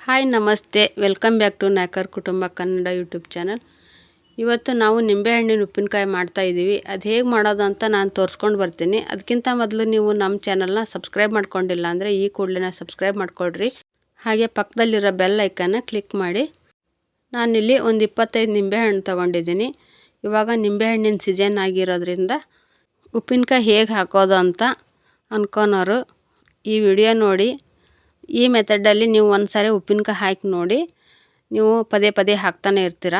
Hi, ನಮಸ್ತೆ. Welcome back to Naikar ಕುಟುಂಬ Kannada YouTube channel. ಇವತ್ತು ನಾವು ನಿಂಬೆಹಣ್ಣಿನ ಉಪ್ಪಿನಕಾಯಿ ಮಾಡ್ತಾ ಇದ್ದೀವಿ ಅದು ಹೇಗೆ ಮಾಡೋದು ಅಂತ ನಾನು ತೋರಿಸ್ಕೊಂಡು ಬರ್ತೀನಿ. ಅದಕ್ಕಿಂತ ಮೊದಲು ನೀವು ನಮ್ಮ ಚಾನಲ್ನ ಸಬ್ಸ್ಕ್ರೈಬ್ ಮಾಡ್ಕೊಂಡಿಲ್ಲ ಅಂದರೆ ಈ ಕೂಡಲೇ ಸಬ್ಸ್ಕ್ರೈಬ್ ಮಾಡ್ಕೊಳ್ರಿ ಹಾಗೆ ಪಕ್ಕದಲ್ಲಿರೋ ಬೆಲ್ ಐಕನ್ನ ಕ್ಲಿಕ್ ಮಾಡಿ. ನಾನಿಲ್ಲಿ ಒಂದು ಇಪ್ಪತ್ತೈದು ನಿಂಬೆಹಣ್ಣು ತೊಗೊಂಡಿದ್ದೀನಿ. ಇವಾಗ ನಿಂಬೆಹಣ್ಣಿನ ಸೀಸನ್ ಆಗಿರೋದ್ರಿಂದ ಉಪ್ಪಿನಕಾಯಿ ಹೇಗೆ ಹಾಕೋದು ಅಂತ ಅನ್ಕೊನೋರು ಈ ವಿಡಿಯೋ ನೋಡಿ. ಈ ಮೆಥಡಲ್ಲಿ ನೀವು ಒಂದು ಸಾರಿ ಉಪ್ಪಿನಕಾಯಿ ಹಾಕಿ ನೋಡಿ. ನೀವು ಪದೇ ಪದೇ ಹಾಕ್ತಾನೆ ಇರ್ತೀರ.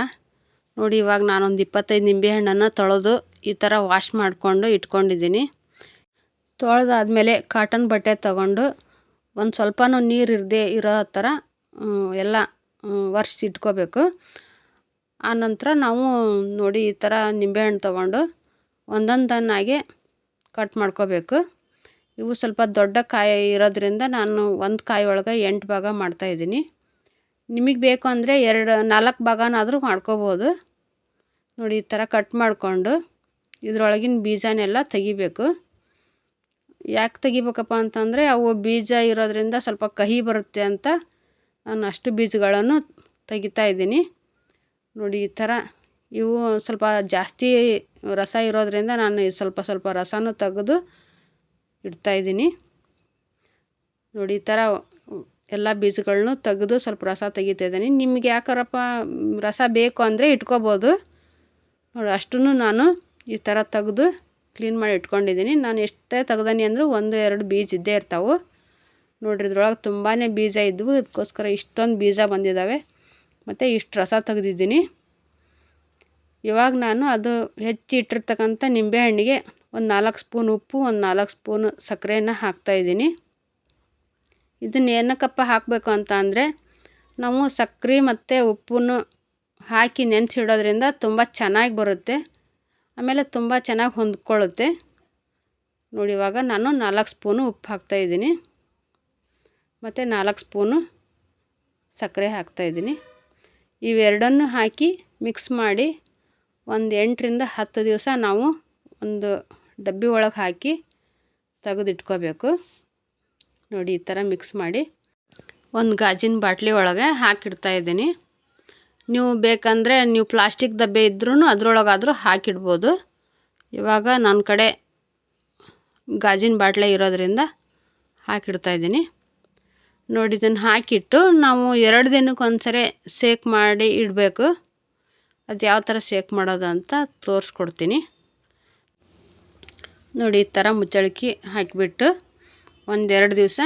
ನೋಡಿ, ಇವಾಗ ನಾನೊಂದು ಇಪ್ಪತ್ತೈದು ನಿಂಬೆಹಣ್ಣನ್ನು ತೊಳೆದು ಈ ಥರ ವಾಶ್ ಮಾಡಿಕೊಂಡು ಇಟ್ಕೊಂಡಿದ್ದೀನಿ. ತೊಳೆದಾದಮೇಲೆ ಕಾಟನ್ ಬಟ್ಟೆ ತಗೊಂಡು ಒಂದು ಸ್ವಲ್ಪನೂ ನೀರು ಇರದೇ ಇರೋ ಥರ ಎಲ್ಲ ವರ್ಷ ಇಟ್ಕೋಬೇಕು. ಆನಂತರ ನಾವು ನೋಡಿ ಈ ಥರ ನಿಂಬೆಹಣ್ಣು ತೊಗೊಂಡು ಒಂದೊಂದನ್ನಾಗೆ ಕಟ್ ಮಾಡ್ಕೋಬೇಕು. ಇವು ಸ್ವಲ್ಪ ದೊಡ್ಡ ಕಾಯಿ ಇರೋದ್ರಿಂದ ನಾನು ಒಂದು ಕಾಯಿ ಒಳಗೆ ಎಂಟು ಭಾಗ ಮಾಡ್ತಾಯಿದ್ದೀನಿ ನಿಮಗೆ ಬೇಕು ಅಂದರೆ ಎರಡು, ನಾಲ್ಕು ಭಾಗನಾದರೂ ಮಾಡ್ಕೋಬೋದು. ನೋಡಿ, ಈ ಥರ ಕಟ್ ಮಾಡಿಕೊಂಡು ಇದರೊಳಗಿನ ಬೀಜನೆಲ್ಲ ತೆಗಿಬೇಕು. ಯಾಕೆ ತೆಗಿಬೇಕಪ್ಪ ಅಂತಂದರೆ ಅವು ಬೀಜ ಇರೋದ್ರಿಂದ ಸ್ವಲ್ಪ ಕಹಿ ಬರುತ್ತೆ ಅಂತ ನಾನು ಅಷ್ಟು ಬೀಜಗಳನ್ನು ತೆಗಿತಾ ಇದ್ದೀನಿ. ನೋಡಿ, ಈ ಥರ ಇವು ಸ್ವಲ್ಪ ಜಾಸ್ತಿ ರಸ ಇರೋದ್ರಿಂದ ನಾನು ಸ್ವಲ್ಪ ಸ್ವಲ್ಪ ರಸನೂ ತೆಗೆದು ಇಡ್ತಾಯಿದ್ದೀನಿ ನೋಡಿ, ಈ ಥರ ಎಲ್ಲ ಬೀಜಗಳನ್ನು ತೆಗೆದು ಸ್ವಲ್ಪ ರಸ ತೆಗಿತಾ ಇದ್ದೀನಿ. ನಿಮಗೆ ಯಾಕಾರಪ್ಪ ರಸ ಬೇಕು ಅಂದರೆ ಇಟ್ಕೋಬೋದು. ನೋಡಿ ಅಷ್ಟೂ ನಾನು ಈ ಥರ ತೆಗೆದು ಕ್ಲೀನ್ ಮಾಡಿ ಇಟ್ಕೊಂಡಿದ್ದೀನಿ. ನಾನು ಎಷ್ಟೇ ತೆಗ್ದೀನಿ ಅಂದರೂ ಒಂದು, ಎರಡು ಬೀಜ ಇದ್ದೇ ಇರ್ತಾವೆ. ನೋಡಿರಿ, ಇದ್ರೊಳಗೆ ತುಂಬಾ ಬೀಜ ಇದ್ವು. ಅದಕ್ಕೋಸ್ಕರ ಇಷ್ಟೊಂದು ಬೀಜ ಬಂದಿದ್ದಾವೆ ಮತ್ತು ಇಷ್ಟು ರಸ ತೆಗೆದಿದ್ದೀನಿ. ಇವಾಗ ನಾನು ಅದು ಹೆಚ್ಚಿ ಇಟ್ಟಿರ್ತಕ್ಕಂಥ ನಿಂಬೆಹಣ್ಣಿಗೆ ಒಂದು ನಾಲ್ಕು ಸ್ಪೂನ್ ಉಪ್ಪು, ಒಂದು ನಾಲ್ಕು ಸ್ಪೂನ್ ಸಕ್ಕರೆಯನ್ನು ಹಾಕ್ತಾಯಿದ್ದೀನಿ ಇದನ್ನು ಏನಕ್ಕಪ್ಪ ಹಾಕಬೇಕು ಅಂತ ಅಂದರೆ, ನಾವು ಸಕ್ಕರೆ ಮತ್ತು ಉಪ್ಪನ್ನು ಹಾಕಿ ನೆನೆಸಿಡೋದ್ರಿಂದ ತುಂಬ ಚೆನ್ನಾಗಿ ಬರುತ್ತೆ. ಆಮೇಲೆ ತುಂಬ ಚೆನ್ನಾಗಿ ಹೊಂದ್ಕೊಳ್ಳುತ್ತೆ. ನೋಡಿ, ಇವಾಗ ನಾನು ನಾಲ್ಕು ಸ್ಪೂನು ಉಪ್ಪು ಹಾಕ್ತಾಯಿದ್ದೀನಿ ಮತ್ತು ನಾಲ್ಕು ಸ್ಪೂನು ಸಕ್ಕರೆ ಹಾಕ್ತಾಯಿದ್ದೀನಿ ಇವೆರಡನ್ನು ಹಾಕಿ ಮಿಕ್ಸ್ ಮಾಡಿ ಒಂದು ಎಂಟರಿಂದ ಹತ್ತು ದಿವಸ ನಾವು ಒಂದು ಡಬ್ಬಿ ಒಳಗೆ ಹಾಕಿ ತೆಗೆದಿಟ್ಕೋಬೇಕು. ನೋಡಿ, ಈ ಥರ ಮಿಕ್ಸ್ ಮಾಡಿ ಒಂದು ಗಾಜಿನ ಬಾಟ್ಲಿ ಒಳಗೆ ಹಾಕಿಡ್ತಾ ಇದ್ದೀನಿ. ನೀವು ಬೇಕಂದರೆ ನೀವು ಪ್ಲಾಸ್ಟಿಕ್ ಡಬ್ಬೆ ಇದ್ರೂ ಅದರೊಳಗಾದರೂ ಹಾಕಿಡ್ಬೋದು. ಇವಾಗ ನನ್ನ ಕಡೆ ಗಾಜಿನ ಬಾಟ್ಲೆ ಇರೋದರಿಂದ ಹಾಕಿಡ್ತಾ ಇದ್ದೀನಿ. ನೋಡಿ, ಇದನ್ನು ಹಾಕಿಟ್ಟು ನಾವು ಎರಡು ದಿನಕ್ಕೆ ಒಂದ್ಸರಿ ಸೇಕ್ ಮಾಡಿ ಇಡಬೇಕು. ಅದು ಯಾವ ಥರ ಸೇಕ್ ಮಾಡೋದು ಅಂತ ತೋರಿಸ್ಕೊಡ್ತೀನಿ. ನೋಡಿ ಈ ಥರ ಮುಚ್ಚಳಿಕೆ ಹಾಕಿಬಿಟ್ಟು ಒಂದೆರಡು ದಿವಸ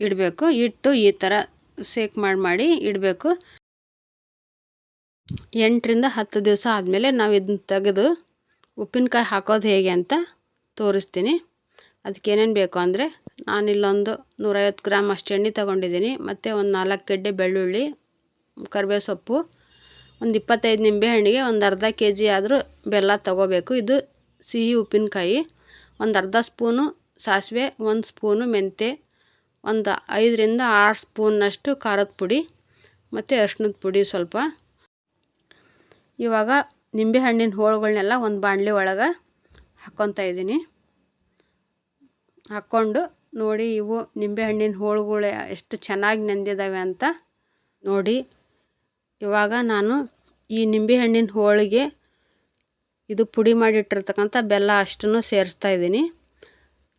ಇಡಬೇಕು. ಇಟ್ಟು ಈ ಥರ ಸೇಕ್ ಮಾಡಿ ಮಾಡಿ ಇಡಬೇಕು. ಎಂಟರಿಂದ ಹತ್ತು ದಿವಸ ಆದಮೇಲೆ ನಾವು ಇದನ್ನ ತೆಗೆದು ಉಪ್ಪಿನಕಾಯಿ ಹಾಕೋದು ಹೇಗೆ ಅಂತ ತೋರಿಸ್ತೀನಿ. ಅದಕ್ಕೆ ಏನೇನು ಬೇಕು ಅಂದರೆ ನಾನಿಲ್ಲೊಂದು ನೂರೈವತ್ತು ಗ್ರಾಮ್ ಅಷ್ಟು ಎಣ್ಣೆ ತೊಗೊಂಡಿದ್ದೀನಿ. ಮತ್ತು ಒಂದು ನಾಲ್ಕು ಗಡ್ಡೆ ಬೆಳ್ಳುಳ್ಳಿ ಕರಿಬೇವು ಸೊಪ್ಪು ಒಂದು ಇಪ್ಪತ್ತೈದು ನಿಂಬೆಹಣ್ಣಿಗೆ ಒಂದು ಅರ್ಧ ಕೆ ಜಿ ಆದರೂ ಬೆಲ್ಲ ತೊಗೋಬೇಕು. ಇದು ಸಿಹಿ ಉಪ್ಪಿನಕಾಯಿ, ಒಂದು ಅರ್ಧ ಸ್ಪೂನು ಸಾಸಿವೆ, ಒಂದು ಸ್ಪೂನು ಮೆಂತ್ಯ ಒಂದು ಐದರಿಂದ ಆರು ಸ್ಪೂನ್ನಷ್ಟು ಖಾರದ ಪುಡಿ ಮತ್ತು ಅರ್ಶಿನದ ಪುಡಿ ಸ್ವಲ್ಪ. ಇವಾಗ ನಿಂಬೆಹಣ್ಣಿನ ಹೋಳುಗಳನ್ನೆಲ್ಲ ಒಂದು ಬಾಣಲಿ ಒಳಗೆ ಹಾಕ್ಕೊತಾ ಇದ್ದೀನಿ. ಹಾಕ್ಕೊಂಡು ನೋಡಿ ಇವು ನಿಂಬೆಹಣ್ಣಿನ ಹೋಳುಗಳು ಎಷ್ಟು ಚೆನ್ನಾಗಿ ನೆಂದಿದ್ದಾವೆ ಅಂತ ನೋಡಿ. ಇವಾಗ ನಾನು ಈ ನಿಂಬೆಹಣ್ಣಿನ ಹೋಳಿಗೆ ಇದು ಪುಡಿ ಮಾಡಿಟ್ಟಿರ್ತಕ್ಕಂಥ ಬೆಲ್ಲ ಅಷ್ಟನ್ನು ಸೇರಿಸ್ತಾ ಇದ್ದೀನಿ.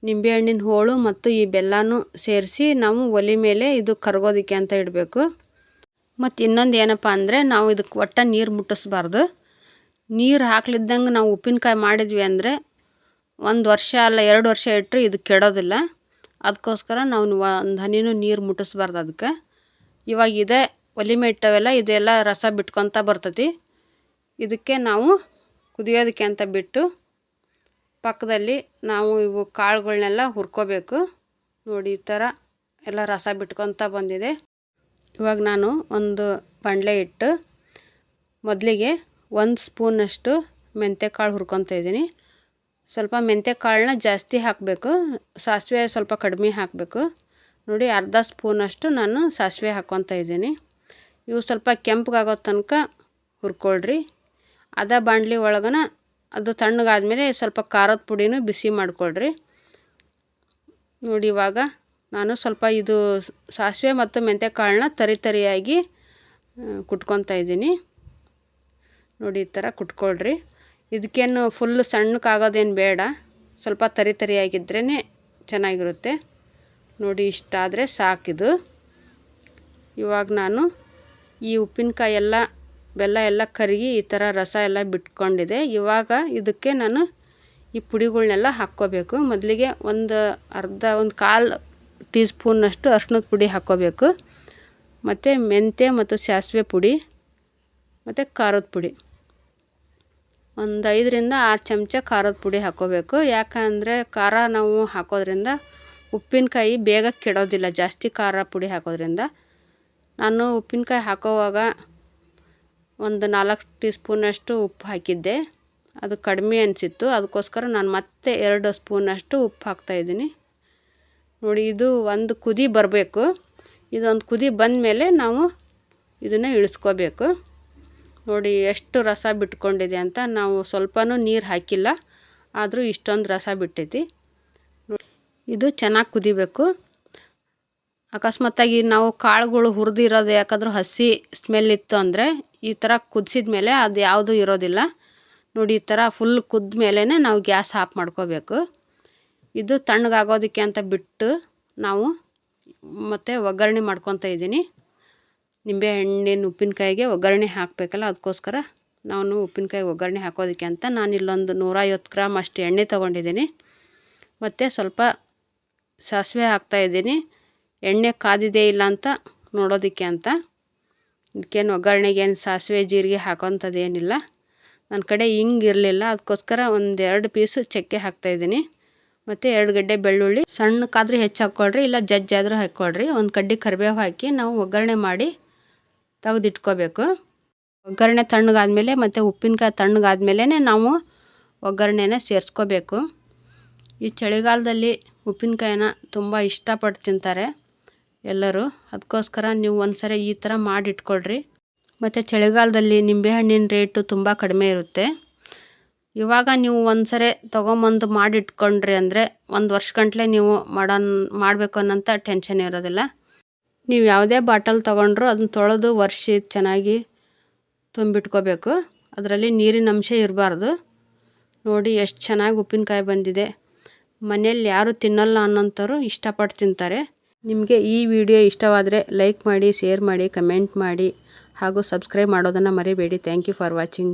ನಿಂಬೆಹಣ್ಣಿನ ಹೋಳು ಮತ್ತು ಈ ಬೆಲ್ಲನೂ ಸೇರಿಸಿ ನಾವು ಒಲೆ ಮೇಲೆ ಇದು ಕರಗೋದಕ್ಕೆ ಅಂತ ಇಡಬೇಕು. ಮತ್ತು ಇನ್ನೊಂದು ಏನಪ್ಪ ಅಂದರೆ ನಾವು ಇದಕ್ಕೆ ಒಟ್ಟ ನೀರು ಮುಟ್ಟಿಸ್ಬಾರ್ದು. ನೀರು ಹಾಕ್ಲಿದ್ದಂಗೆ ನಾವು ಉಪ್ಪಿನಕಾಯಿ ಮಾಡಿದ್ವಿ ಅಂದರೆ ಒಂದು ವರ್ಷ ಅಲ್ಲ ಎರಡು ವರ್ಷ ಇಟ್ಟರೆ ಇದು ಕೆಡೋದಿಲ್ಲ. ಅದಕ್ಕೋಸ್ಕರ ನಾವು ಒಂದು ಹನಿನೂ ನೀರು ಮುಟ್ಟಿಸ್ಬಾರ್ದು ಅದಕ್ಕೆ ಇವಾಗ ಇದೇ ಒಲಿಮೆ ಇಟ್ಟವೆಲ್ಲ ಇದೆಲ್ಲ ರಸ ಬಿಟ್ಕೊತ ಬರ್ತೈತಿ. ಇದಕ್ಕೆ ನಾವು ಕುದಿಯೋದಕ್ಕೆ ಅಂತ ಬಿಟ್ಟು ಪಕ್ಕದಲ್ಲಿ ನಾವು ಇವು ಕಾಳುಗಳನ್ನೆಲ್ಲ ಹುರ್ಕೋಬೇಕು. ನೋಡಿ, ಈ ಥರ ಎಲ್ಲ ರಸ ಬಿಟ್ಕೊತ ಬಂದಿದೆ. ಇವಾಗ ನಾನು ಒಂದು ಬಾಣಲೆ ಇಟ್ಟು ಮೊದಲಿಗೆ ಒಂದು ಸ್ಪೂನಷ್ಟು ಮೆಂತ್ಯ ಕಾಳು ಹುರ್ಕೊತ ಇದ್ದೀನಿ. ಸ್ವಲ್ಪ ಮೆಂತ್ಯ ಕಾಳನ್ನ ಜಾಸ್ತಿ ಹಾಕಬೇಕು, ಸಾಸಿವೆ ಸ್ವಲ್ಪ ಕಡಿಮೆ ಹಾಕಬೇಕು. ನೋಡಿ, ಅರ್ಧ ಸ್ಪೂನಷ್ಟು ನಾನು ಸಾಸಿವೆ ಹಾಕ್ಕೊತ ಇದ್ದೀನಿ. ಇವು ಸ್ವಲ್ಪ ಕೆಂಪಗಾಗೋ ತನಕ ಹುರ್ಕೊಳ್ರಿ. ಅದ ಬಾಣಲಿ ಒಳಗನ ಅದು ತಣ್ಣಗಾದ್ಮೇಲೆ ಸ್ವಲ್ಪ ಖಾರದ ಪುಡಿನೂ ಬಿಸಿ ಮಾಡಿಕೊಳ್ರಿ. ನೋಡಿ ಇವಾಗ ನಾನು ಸ್ವಲ್ಪ ಇದು ಸಾಸಿವೆ ಮತ್ತು ಮೆಂತ್ಯ ಕಾಳನ್ನ ತರಿ ತರಿಯಾಗಿ ಕುಟ್ಕೊತಾ ಇದ್ದೀನಿ. ನೋಡಿ ಈ ಥರ ಕುಟ್ಕೊಳ್ರಿ. ಇದಕ್ಕೇನು ಫುಲ್ ಸಣ್ಣಕ್ಕಾಗೋದೇನು ಬೇಡ. ಸ್ವಲ್ಪ ತರಿ ತರಿಯಾಗಿದ್ರೇ ಚೆನ್ನಾಗಿರುತ್ತೆ. ನೋಡಿ ಇಷ್ಟಾದರೆ ಸಾಕಿದು. ಇವಾಗ ನಾನು ಈ ಉಪ್ಪಿನಕಾಯಿ ಎಲ್ಲ ಬೆಲ್ಲ ಎಲ್ಲ ಕರಗಿ ಈ ಥರ ರಸ ಎಲ್ಲ ಬಿಟ್ಕೊಂಡಿದೆ. ಇವಾಗ ಇದಕ್ಕೆ ನಾನು ಈ ಪುಡಿಗಳ್ನೆಲ್ಲ ಹಾಕ್ಕೋಬೇಕು. ಮೊದಲಿಗೆ ಒಂದು ಅರ್ಧ, ಒಂದು ಕಾಲು ಟೀ ಸ್ಪೂನ್ನಷ್ಟು ಅರ್ಶಿನದ ಪುಡಿ ಹಾಕ್ಕೋಬೇಕು. ಮತ್ತು ಮೆಂತ್ಯ ಮತ್ತು ಸಾಸಿವೆ ಪುಡಿ, ಮತ್ತು ಖಾರದ ಪುಡಿ. ಒಂದು ಐದರಿಂದ ಆರು ಚಮಚ ಖಾರದ ಪುಡಿ ಹಾಕ್ಕೋಬೇಕು. ಯಾಕಂದರೆ ಖಾರ ನಾವು ಹಾಕೋದ್ರಿಂದ ಉಪ್ಪಿನಕಾಯಿ ಬೇಗ ಕೆಡೋದಿಲ್ಲ, ಜಾಸ್ತಿ ಖಾರ ಪುಡಿ ಹಾಕೋದ್ರಿಂದ. ನಾನು ಉಪ್ಪಿನಕಾಯಿ ಹಾಕೋವಾಗ ಒಂದು ನಾಲ್ಕು ಟೀ ಸ್ಪೂನಷ್ಟು ಉಪ್ಪು ಹಾಕಿದ್ದೆ. ಅದು ಕಡಿಮೆ ಅನಿಸಿತ್ತು. ಅದಕ್ಕೋಸ್ಕರ ನಾನು ಮತ್ತೆ ಎರಡು ಸ್ಪೂನಷ್ಟು ಉಪ್ಪು ಹಾಕ್ತಾಯಿದ್ದೀನಿ ನೋಡಿ, ಇದು ಒಂದು ಕುದಿ ಬರಬೇಕು. ಇದೊಂದು ಕುದಿ ಬಂದ ಮೇಲೆ ನಾವು ಇದನ್ನು ಇಳಿಸ್ಕೋಬೇಕು. ನೋಡಿ, ಎಷ್ಟು ರಸ ಬಿಟ್ಕೊಂಡಿದೆ ಅಂತ ನಾವು ಸ್ವಲ್ಪನೂ ನೀರು ಹಾಕಿಲ್ಲ. ಆದರೂ ಇಷ್ಟೊಂದು ರಸ ಬಿಟ್ಟೈತಿ. ಇದು ಚೆನ್ನಾಗಿ ಕುದಿಬೇಕು. ಅಕಸ್ಮಾತ್ತಾಗಿ ನಾವು ಕಾಳುಗಳು ಹುರಿದಿರೋದು ಯಾಕಂದ್ರೆ ಹಸಿ ಸ್ಮೆಲ್ ಇತ್ತು ಅಂದರೆ ಈ ಥರ ಕುದಿಸಿದ ಮೇಲೆ ಅದು ಯಾವುದು ಇರೋದಿಲ್ಲ. ನೋಡಿ, ಈ ಥರ ಫುಲ್ ಕುದ್ದ ಮೇಲೇ ನಾವು ಗ್ಯಾಸ್ ಆಫ್ ಮಾಡ್ಕೋಬೇಕು. ಇದು ತಣ್ಣಗಾಗೋದಕ್ಕೆ ಅಂತ ಬಿಟ್ಟು ನಾವು ಮತ್ತೆ ಒಗ್ಗರಣೆ ಮಾಡ್ಕೊತಾ ಇದ್ದೀನಿ. ನಿಂಬೆ ಹಣ್ಣಿನ ಉಪ್ಪಿನಕಾಯಿಗೆ ಒಗ್ಗರಣೆ ಹಾಕಬೇಕಲ್ಲ, ಅದಕ್ಕೋಸ್ಕರ ನಾನು ಉಪ್ಪಿನಕಾಯಿ ಒಗ್ಗರಣೆ ಹಾಕೋದಕ್ಕೆ ಅಂತ ನಾನು ಇಲ್ಲೊಂದು ನೂರೈವತ್ತು ಗ್ರಾಮ್ ಅಷ್ಟು ಎಣ್ಣೆ ತೊಗೊಂಡಿದ್ದೀನಿ. ಮತ್ತು ಸ್ವಲ್ಪ ಸಾಸಿವೆ ಹಾಕ್ತಾಯಿದ್ದೀನಿ ಎಣ್ಣೆ ಕಾದಿದೆ ಇಲ್ಲ ಅಂತ ನೋಡೋದಕ್ಕೆ ಅಂತ. ಇದಕ್ಕೇನು ಒಗ್ಗರಣೆಗೆ ಏನು ಸಾಸಿವೆ, ಜೀರಿಗೆ ಹಾಕೋಂಥದ್ದು ಏನಿಲ್ಲ ನನ್ನ ಕಡೆ ಹಿಂಗಿರಲಿಲ್ಲ ಅದಕ್ಕೋಸ್ಕರ ಒಂದು ಎರಡು ಪೀಸು ಚಕ್ಕೆ ಹಾಕ್ತಾಯಿದ್ದೀನಿ ಮತ್ತು ಎರಡು ಗಡ್ಡೆ ಬೆಳ್ಳುಳ್ಳಿ. ಸಣ್ಣಕ್ಕಾದ್ರೂ ಹೆಚ್ಚು ಹಾಕ್ಕೊಳ್ರಿ, ಇಲ್ಲ ಜಜ್ಜಾದರೂ ಹಾಕ್ಕೊಳ್ರಿ. ಒಂದು ಕಡ್ಡಿ ಕರಿಬೇವು ಹಾಕಿ ನಾವು ಒಗ್ಗರಣೆ ಮಾಡಿ ತೆಗೆದಿಟ್ಕೋಬೇಕು. ಒಗ್ಗರಣೆ ತಣ್ಣಗಾದ್ಮೇಲೆ ಮತ್ತು ಉಪ್ಪಿನಕಾಯಿ ತಣ್ಣಗಾದ್ಮೇಲೆ ನಾವು ಒಗ್ಗರಣೆನ ಸೇರಿಸ್ಕೋಬೇಕು. ಈ ಚಳಿಗಾಲದಲ್ಲಿ ಉಪ್ಪಿನಕಾಯಿನ ತುಂಬ ಇಷ್ಟಪಟ್ಟು ತಿಂತಾರೆ. ಎಲ್ಲರೂ ಅದಕ್ಕೋಸ್ಕರ ನೀವು ಒಂದು ಸರಿ ಈ ಥರ ಮಾಡಿಟ್ಕೊಳ್ರಿ. ಮತ್ತು ಚಳಿಗಾಲದಲ್ಲಿ ನಿಂಬೆಹಣ್ಣಿನ ರೇಟು ತುಂಬ ಕಡಿಮೆ ಇರುತ್ತೆ. ಇವಾಗ ನೀವು ಒಂದು ಸರಿ ತೊಗೊಂಬಂದು ಮಾಡಿಟ್ಕೊಂಡ್ರಿ ಅಂದರೆ ಒಂದು ವರ್ಷ ಗಂಟಲೆ ನೀವು ಮಾಡೋನ್, ಮಾಡಬೇಕು ಅನ್ನೋಂಥ ಟೆನ್ಷನ್ ಇರೋದಿಲ್ಲ. ನೀವು ಯಾವುದೇ ಬಾಟಲ್ ತೊಗೊಂಡ್ರು ಅದನ್ನ ತೊಳೆದು ವರ್ಷಿ ಚೆನ್ನಾಗಿ ತುಂಬಿಟ್ಕೋಬೇಕು. ಅದರಲ್ಲಿ ನೀರಿನ ಅಂಶ ಇರಬಾರ್ದು. ನೋಡಿ ಎಷ್ಟು ಚೆನ್ನಾಗಿ ಉಪ್ಪಿನಕಾಯಿ ಬಂದಿದೆ. ಮನೇಲಿ ಯಾರು ತಿನ್ನಲ್ಲ ಅನ್ನೋಂಥವ್ರು ಇಷ್ಟಪಟ್ಟು ತಿಂತಾರೆ. ನಿಮಗೆ ಈ ವಿಡಿಯೋ ಇಷ್ಟವಾದರೆ ಲೈಕ್ ಮಾಡಿ, ಶೇರ್ ಮಾಡಿ, ಕಮೆಂಟ್ ಮಾಡಿ ಹಾಗೂ ಸಬ್ಸ್ಕ್ರೈಬ್ ಮಾಡೋದನ್ನು ಮರಿಬೇಡಿ. Thank you for watching